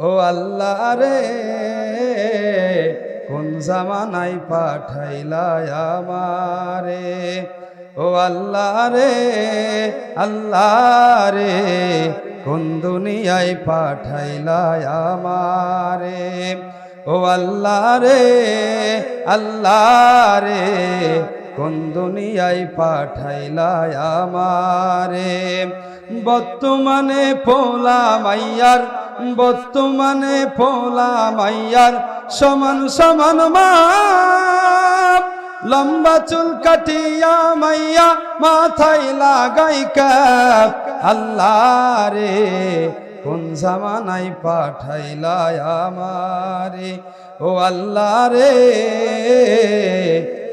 ও আল্লাহ রে, কোন জামানাই পাঠাইলা আমারে? ও আল্লাহ রে আল্লাহ রে, কোন দুনিয়ায় পাঠাইলা আমারে? ও আল্লাহ রে আল্লাহ রে, কোন দুনিয়ায় পাঠাইলা আমারে? বর্তমানে পোলা মাইয়ার বর্তমানে পোলা মাইয়ার সমান সমান মাপ। লম্বা চুল কাটিয়া মাইয়া মাথায় লাগাই কাপ। আল্লাহ রে কোন জামানাই পাঠাইলা আমারে? ও আল্লাহ রে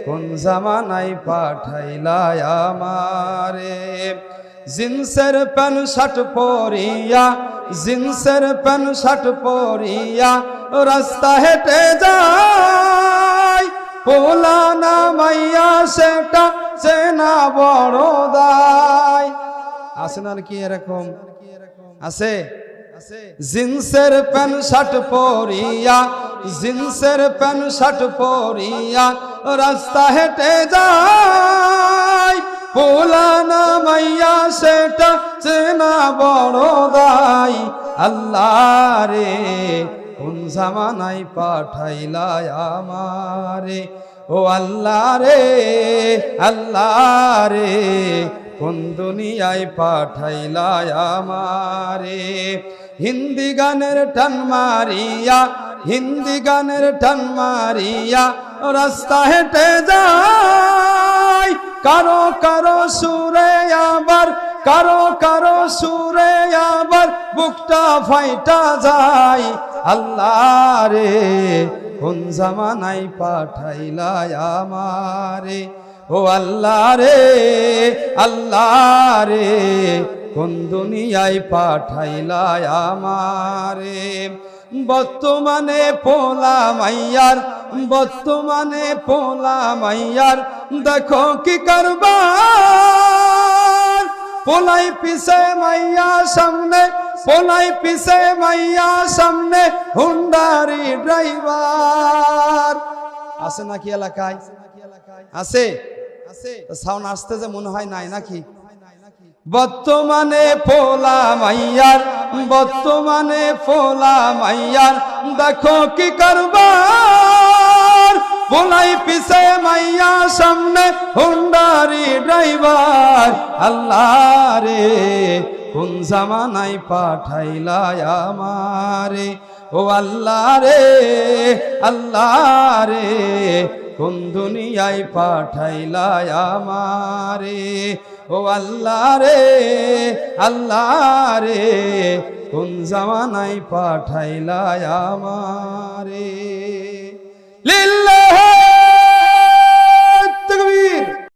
কোন জামানাই পাঠাইলা আমারে? জিন্সের প্যান শার্ট পরিয়া জিন্সের প্যান শার্ট পরিয়া রাস্তা হেঁটে যায় পোলা না মাইয়া সেটা চেনা বড় দায়। আছে না কি এরকম? আছে? জিন্সের প্যান্ট, শার্ট পরিয়া, জিন্সের প্যান্ট, শার্ট পরিয়া রাস্তা হেঁটে যায় পোলানা মাইয়া সেটা চেনা বড় আল্লাহ রে কোন জামানাই পাঠাইলা আমারে? ও আল্লাহ রে আল্লাহ রে কোন দুনিয়ায় পাঠাইলা আমারে? হিন্দি গানের টান মারিয়া, হিন্দি গানের টান মারিয়া রাস্তা হেঁটে যায়। কারও কারও সুরে আবার কারও কারও সুরে আবার বুকটা ফাইটা যায়। আল্লাহ রে, কোন জামানাই পাঠাইলা আমারে? ও আল্লাহ রে আল্লাহ রে, কোন দুনিয়ায় পাঠাইলা আমারে? বর্তমানে পোলা মাইয়ার, বর্তমানে পোলা মাইয়ার, দেখো কি করবার? পোলাই পিছে মাইয়া সামনে, পোলাই পিছে মাইয়া সামনে, হুন্ডারি ড্রাইভার। আছে নাকি এলাকায়? আছে? সাউন্ড আসতে যে মনে হয় নাই নাকি? বর্তমানে পোলা মাইয়ার, বর্তমানে পোলা মাইয়ার, দেখো কি করবার। পোলাই পিছে মাইয়া সামনে হুন্ডারি ড্রাইভার, আল্লাহ রে, কোন জামানাই পাঠাইলা আমারে? ও আল্লাহ রে আল্লাহ রে, কোন দুনিয়ায় পাঠাইলা আমারে? ও আল্লাহ রে আল্লাহ রে, কোন জামানাই পাঠাইলা আমারে? লিল